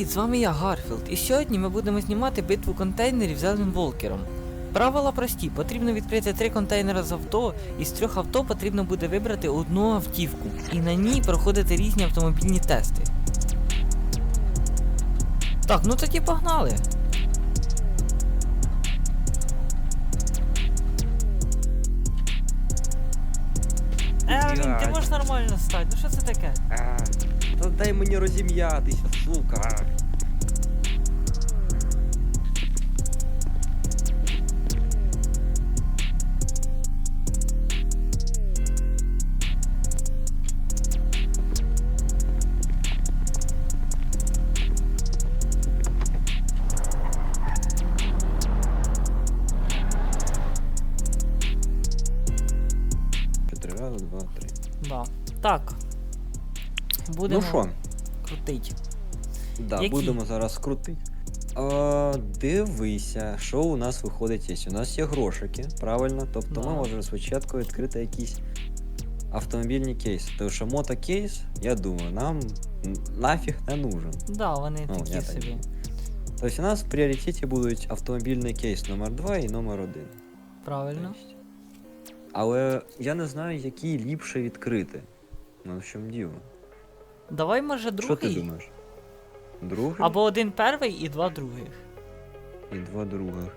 привіт! З вами я Гарфілд, і сьогодні ми будемо знімати битву контейнерів з Елен Волкером. Правила прості: потрібно відкрити три контейнери з авто, і з трьох авто потрібно буде вибрати одну автівку, і на ній проходити різні автомобільні тести. Так, ну тоді погнали. Елвін, ти можеш нормально стати? Ну що це таке? А, Та дай мені розім'ятися, сука. Будемо Ну що, крутить. да, Які? будемо зараз крутити. А, дивися, що у нас виходить є. У нас є грошики, правильно? Тобто Да. ми можемо спочатку відкрити якісь автомобільні кейси. Тому що мотокейс, я думаю, нам нафіг не нужен. Да, вони Ну, такі я так Тобто у нас в пріоритеті будуть автомобільний кейс номер 2 і номер 1. Правильно. Але я не знаю, який ліпше відкрити. Ну, в чому діло? Давай, може, другий. Що ти думаєш? Другий? Або один перший і два других. І два других.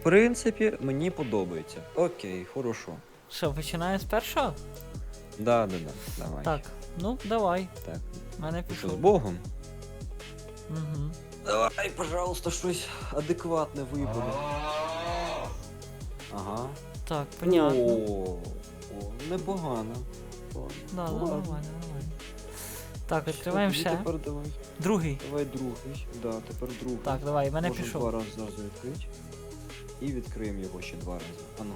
В принципі, мені подобається. Окей, хорошо. Що, починаю з першого? Да, да, да. Давай. Так, ну давай. Так. Мене Ну Що, з. Богом? Угу. Давай, пожалуйста, щось адекватне вибере. Ага. Так, понятно. О, о, непогано. Да, Ну, ладно. нормально. Так, відкриваємо тоді ще. Тепер давай. Другий. Давай другий. Да, тепер другий. Так, давай, мене Можемо пішов. два рази зразу відкрити. І відкриємо його ще два рази. Ану.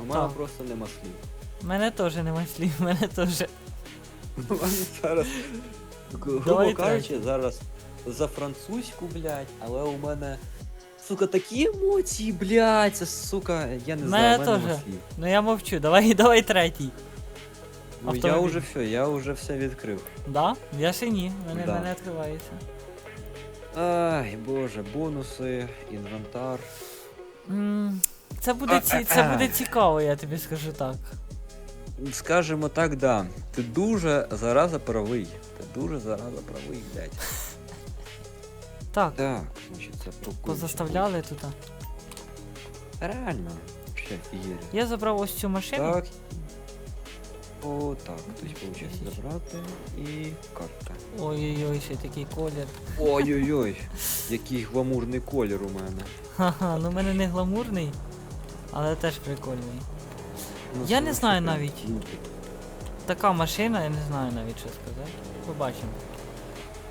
У мене Так. просто нема слів. В Мене теж нема слів, в мене теж. У мене зараз, грубо Давай кажучи, зараз за французьку, блядь, але у мене. Сука, такі емоції, блядь, це сука, я не Мене знаю, мене теж. слів. Ну я мовчу, давай, давай третій. Ну я Автомобіль. вже все, я вже все відкрив. Да? Я ще ні, в мене, Да. мене відкривається. Ай, боже, бонуси, інвентар. М, Це буде, ці, це буде цікаво, я тобі скажу так. Скажемо так, да. Ти дуже зараза правий. Ти дуже зараза правий, блядь. Так, Так, значить, це про позаставляли тут. Реально. Ще фігірі. Я забрав ось цю машину. Так. О, так. Тобто, виходить, забрати і карта. Ой-ой-ой, ще такий колір. Ой-ой-ой, який гламурний колір у мене. Ха-ха, ну в мене не гламурний, але теж прикольний. Ну, Я не знаю прям навіть. круто. Така машина, я не знаю навіть що сказати. Побачимо.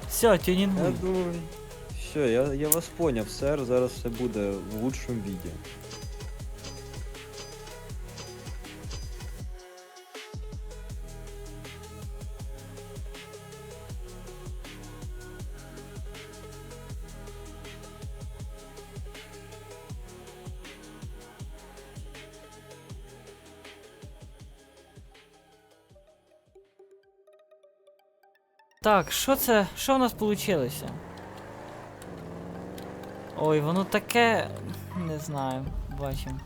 Все, Я тюнінгуй. думаю. Все, я, я вас поняв, сер, зараз все буде в лучшому відео. Так, що це? Що в нас вийшло? Ой, воно таке. Не знаю, бачимо.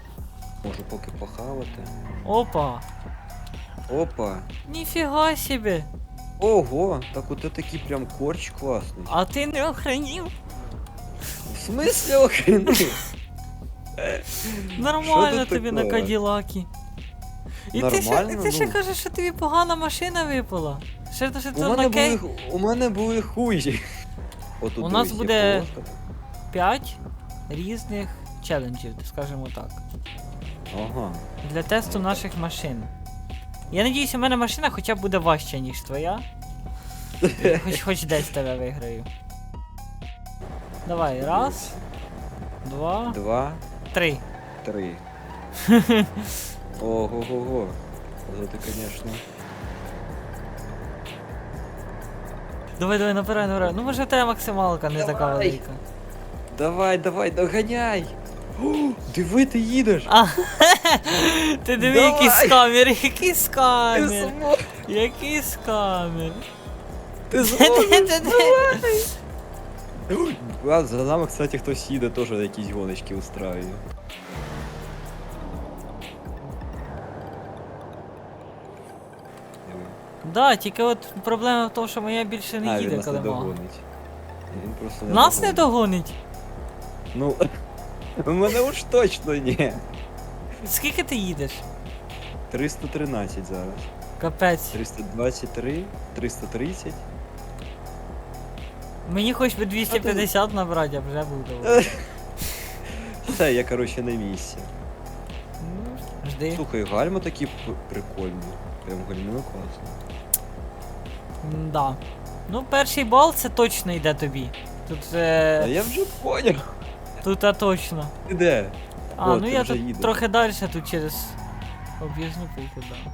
Можу поки похавати. Опа! Опа! Ніфіга собі! Ого! Так от такий прям корч класний. А ти не охренів? В смислі охренив? Нормально тут тобі на такого? Каділакі. І ти ще, Нормально, ти ще ну. кажеш, що тобі погана машина випала. Ще то, що У це мене на кей були, у мене були хуї. Отут У нас буде-. 5 різних челенджів, скажімо так. Ага. Для тесту наших машин. Я надіюсь, у мене машина хоча б буде важча, ніж твоя. Хоч хоч десь тебе виграю. Давай, раз, два, Два, три. три. Ого-го-го. Це, звісно. Давай, давай, набирай, набирай. Ну може в тебе максималка не така велика. Давай, давай, доганяй! О, диви, ти їдеш! А, ти диви, Давай. який скамер, який скамер, зможеш! який скамер. Ти А, за нами, кстати, хтось їде, теж якісь гоночки устраює. Диви. Да, тільки от проблема в тому, що моя більше не а, він їде, нас коли не догонить. Він просто Нас не догонить. Ну, у мене уж точно ні. Скільки ти їдеш? 313 зараз. Капець. 323, 330. Мені хоч би 250 набрати, а вже доволі. Все, я короче на місці. Ну, Жди. Слухай, гальма такі п- прикольні. Прям гальмує класно. Да. Ну, перший бал це точно йде тобі. Тут А е, я вже поняв. Тут а точно. Ти де? А, О, ну ти я вже тут їдеш. трохи далі тут через об'їзну пульку, да.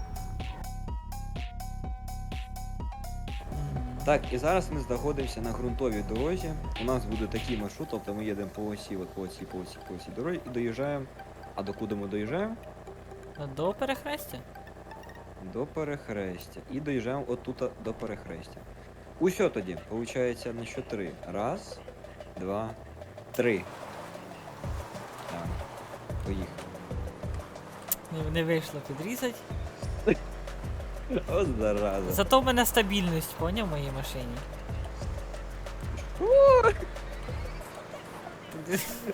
Так, і зараз ми знаходимося на ґрунтовій дорозі. У нас буде такий маршрут, тобто ми їдемо по осі, от по осі, по осі, по осі дороги і доїжджаємо. А до куди ми доїжджаємо? До перехрестя? До перехрестя. І доїжджаємо отут до перехрестя. Усьо тоді, виходить на що три. Раз, два, три. Так. Не, не вийшло підрізати. О, зараза. Зато в мене стабільність, поняв в моїй машині.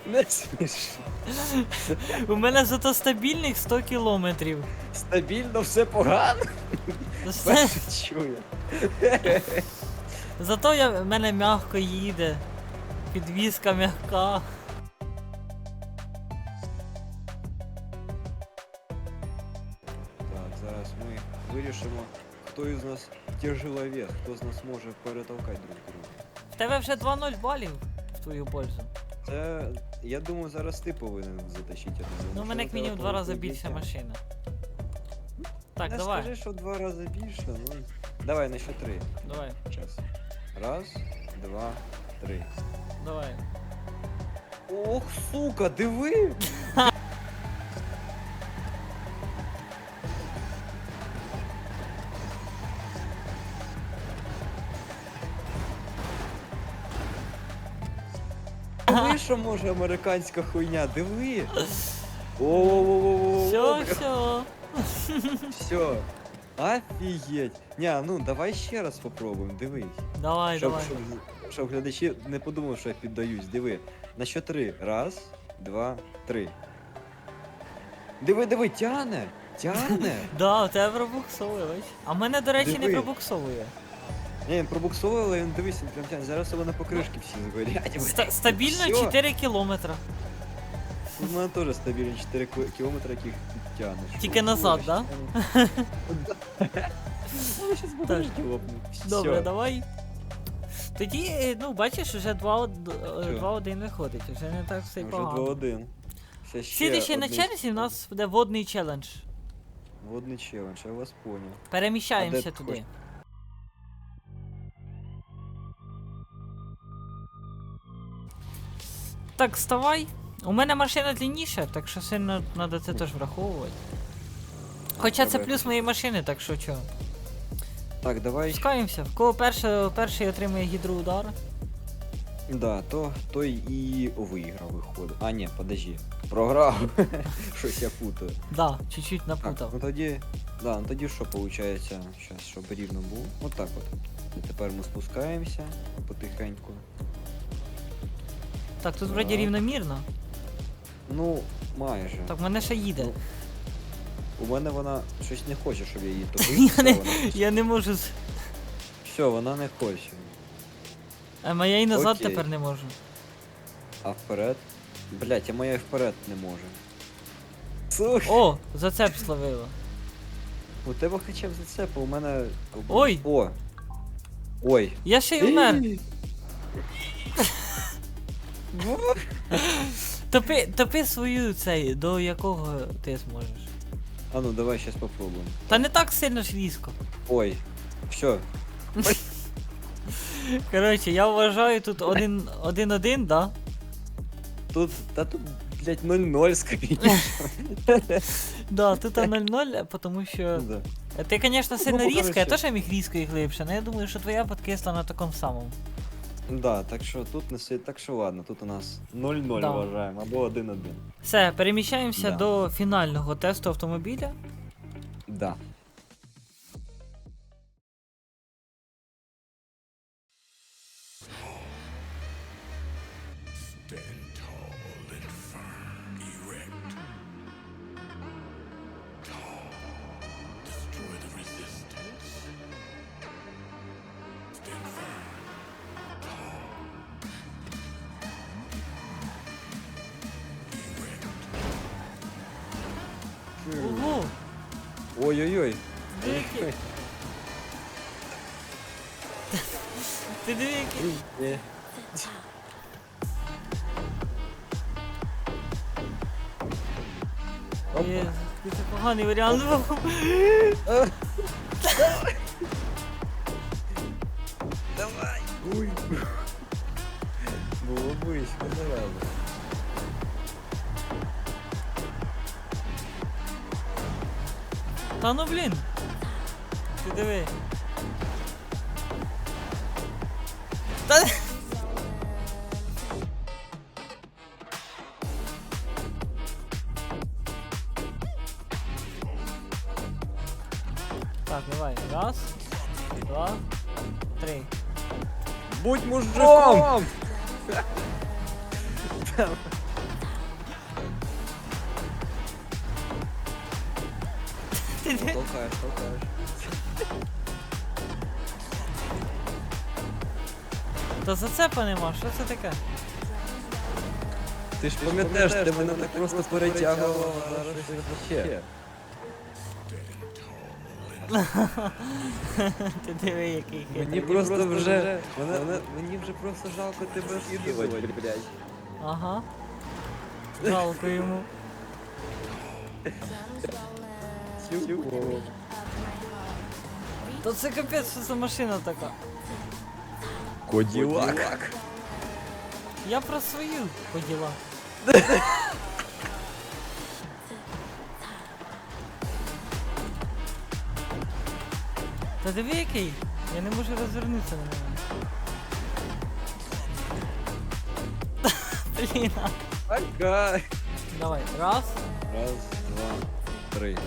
Не смішно. У мене зато стабільних 100 кілометрів. Стабільно все погано. Перше чую. Зато я, в мене м'яко їде. Підвізка м'яка. Вирішимо, хто із нас тяжеловес, хто з нас може перетолкати друг друга. В тебе вже 2-0 балів в твою пользу. Це, я думаю, зараз ти повинен затащити одну. Ну, у мене як мінімум в два рази більше машина. Так, Не давай, скажи, що два рази більше, ну. Давай на що три. давай, Час. Раз, два, три. давай. Ох, сука, диви! Що може американська хуйня, диви! О, Все, все. Все. Офігеть. Ня, ну давай ще раз попробуємо, дивись. Давай, Щоб, давай. щоб, щоб глядачі не подумали, що я піддаюсь. Диви. На що три? Раз, два, три. Диви, диви, тяне! Тяне! Да, у тебе пробуксовує, бач. А в мене, до речі, не Диви. пробуксовує. Ні, він пробуксовував, але він дивись, він прям тяне. Зараз у мене покришки всі згорять. Ста- стабільно Всьо. 4 кілометра. У мене теж стабільно 4 ки- кілометри, яких тягне. Тільки назад, да? Ну, щас будеш. Добре, давай. Тоді, е, ну, бачиш, вже 2-1 виходить, вже не так все й Вже погано. 2-1. Ще ще Слідуючий на одний черзі в нас буде водний челендж. Водний челендж, я вас понял. Переміщаємося А де туди. Так, вставай. У мене машина длинніша, так що сильно треба це теж враховувати. Хоча це плюс моєї машини, так що чого. Так, давай. Пускаємося. В кого перше, перший отримує гідроудар. Да, то той і виграв виходить. А, ні, подожди. Програв. Щось я путаю. Да, чуть-чуть Так, напутав. ну тоді. Да, ну тоді що виходить? Зараз, щоб рівно було. От так от. Тепер ми спускаємося потихеньку. Так, тут вроді так. рівномірно. Ну, майже. Так, в мене ще їде. Ну, У мене вона щось не хоче, щоб я її Я не- Я не можу. з- Все, вона не хоче. А моя і назад Окей. тепер не можу. А вперед? Блять, а моя і вперед не може. Слухай, О, зацеп словило. у тебе хоча б зацепа, у мене. Ой. О! Ой. Я ще й умер. Топи, топи свою цей, до якого ти зможеш. А ну давай сейчас попробуем. Та не так сильно ж різко. Ой. Все. Коротше, я вважаю тут один- один-один, да? Тут. Та тут блядь, 0-0 скоріше. Да, тут 0-0, тому що. Да. Ти, звісно, сильно Ну, різко, я коротше. теж міг різко і глибше, але я думаю, що твоя подкисла на такому самому. Да, так що тут не сидить, так що ладно, тут у нас 0-0 Да. вважаємо, або 1-1. Все, переміщаємося Да. до фінального тесту автомобіля. Да. Ого! Ой-ой-ой. Який- Ти який. Е, Є, Це поганий варіант. Давай! Ой. Було близько зараза. Та ну блін. Ти диви. Та... Так, давай. Раз, два, три. Будь мужиком! Ти диви. Толкаєш, толкаєш. Та зацепа нема, що це таке? Ти ж пам'ятаєш, ти мене так просто перетягував зараз ще. Ти диви, який хитрий. Мені просто вже. Мене, мені вже просто жалко тебе скидувати, блядь. Ага. Жалко йому. Тюпо. Та це капець, що за машина така. Коділак. Я про свою поділа. Та диви який? Я не можу розвернутися на нього. Блін. Давай, раз. Раз, два, три.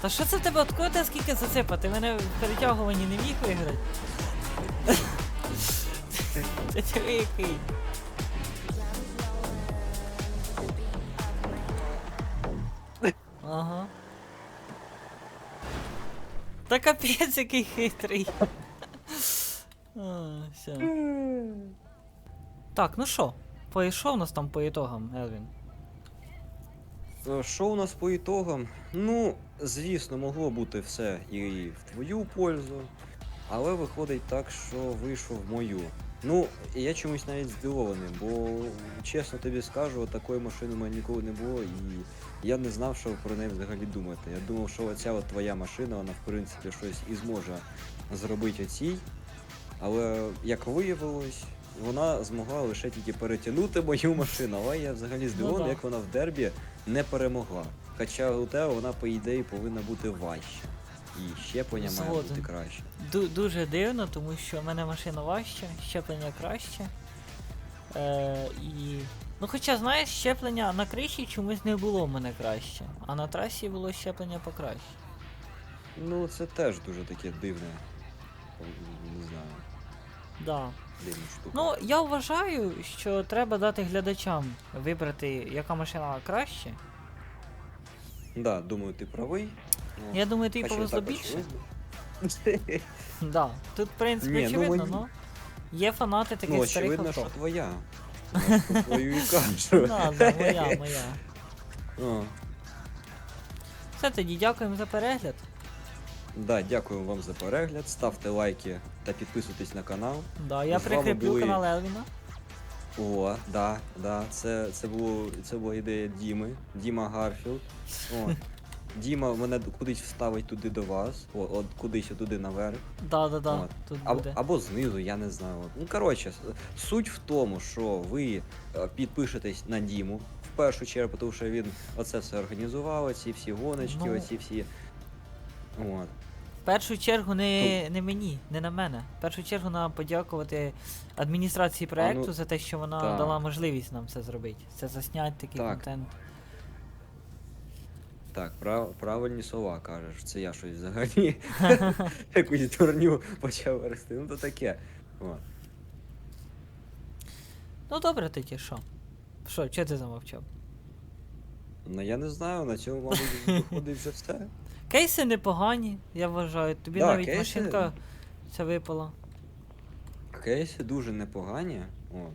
Та що це в тебе откуда ти скільки зацепа? Ти мене в перетягуванні не міг виграти? Це диви який. Ага. Та капець який хитрий. А, все. Так, ну що, пойшов нас там по ітогам, Елвін. Е, Що у нас по ітогам? Ну, звісно, могло бути все і в твою пользу, але виходить так, що вийшло в мою. Ну, я чомусь навіть здивований, бо чесно тобі скажу, такої машини у мене ніколи не було, і я не знав, що про неї взагалі думати. Я думав, що оця от твоя машина, вона в принципі щось і зможе зробити оцій. Але як виявилось, вона змогла лише тільки перетягнути мою машину, але я взагалі здивований, да. як вона в дербі не перемогла. Хоча у вона, по ідеї, повинна бути важча. І щеплення має Згоден. бути краще. Ду- дуже дивно, тому що в мене машина важча, щеплення краще. Е, і... Ну хоча, знаєш, щеплення на криші чомусь не було в мене краще, а на трасі було щеплення покраще. Ну, це теж дуже таке дивне. Не знаю, Да. Ну, я вважаю, що треба дати глядачам вибрати, яка машина краще. Да, думаю, ти правий. Ну, Я думаю, тобі хоча повезло також більше. Да. Тут, в принципі, Ні, ну, очевидно, ну. Є фанати таких Ну, старих очевидно, авто. що твоя. Я ж по твою і кажу. Да, да, моя, моя. О, Все тоді, дякуємо за перегляд. Да, дякую вам за перегляд. Ставте лайки та підписуйтесь на канал. Да, я прикріплю були- канал Елвіна. О, да, да, це, це, було, це була ідея Діми, Діма Гарфілд. О. Діма мене кудись вставить туди до вас, о, от кудись туди наверх. Да, да, да. Тут Або, буде. або знизу, я не знаю. Ну коротше, суть в тому, що ви е, підпишетесь на Діму в першу чергу, тому що він оце все організував, оці всі гоночки, Ну. оці всі. От. Першу чергу не, не мені, не на мене. В першу чергу нам подякувати адміністрації проекту ну, за те, що вона так. дала можливість нам це зробити. Це засняти такий Так. контент. Так, прав, правильні слова кажеш. Це я щось взагалі якусь дурню почав вести. Ну то таке. Ну добре тоді, що? Що, чого ти замовчав? Ну я не знаю, на цьому, мабуть, виходить вже все. Кейси непогані, я вважаю. Тобі Да, навіть кейси- машинка ця випала. Кейси дуже непогані. От.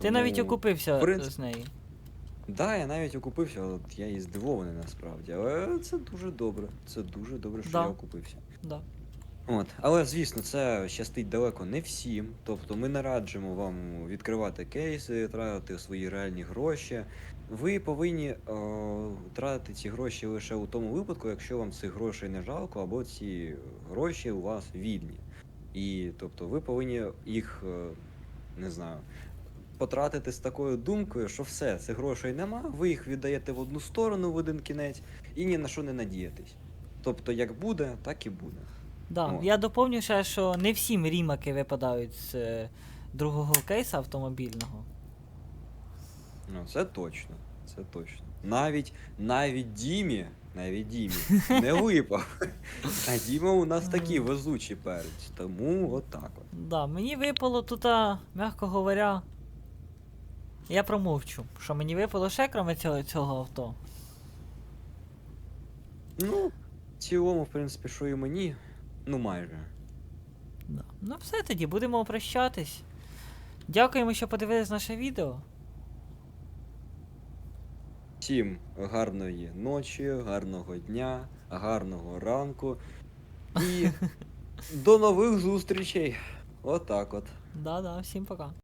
Ти навіть окупився в з неї. Да, я навіть окупився, от я і здивований насправді. Але це дуже добре. Це дуже добре, що Да. я окупився. Да. От, але звісно, це щастить далеко не всім. Тобто ми не раджимо вам відкривати кейси, тратити свої реальні гроші. Ви повинні е, тратити ці гроші лише у тому випадку, якщо вам цих грошей не жалко, або ці гроші у вас вільні. І тобто ви повинні їх, е, не знаю, потратити з такою думкою, що все, цих грошей нема, ви їх віддаєте в одну сторону в один кінець і ні на що не надіятись. Тобто, як буде, так і буде. Да. О. Я доповню ще, що не всім рімаки випадають з е, другого кейса автомобільного. Ну, це точно. Це точно. Навіть навіть Дімі, навіть Дімі не випав. А Діма у нас такий везучий перець. Тому отак от. Да, мені випало тут, а, м'яко говоря. Я промовчу, що мені випало ще кроме цього, цього авто. Ну, в цілому, в принципі, що і мені, ну майже. Да. Ну все тоді, будемо прощатись. Дякуємо, що подивились наше відео. Всім гарної ночі, гарного дня, гарного ранку. І до нових зустрічей. Отак от. Да-да, всім пока.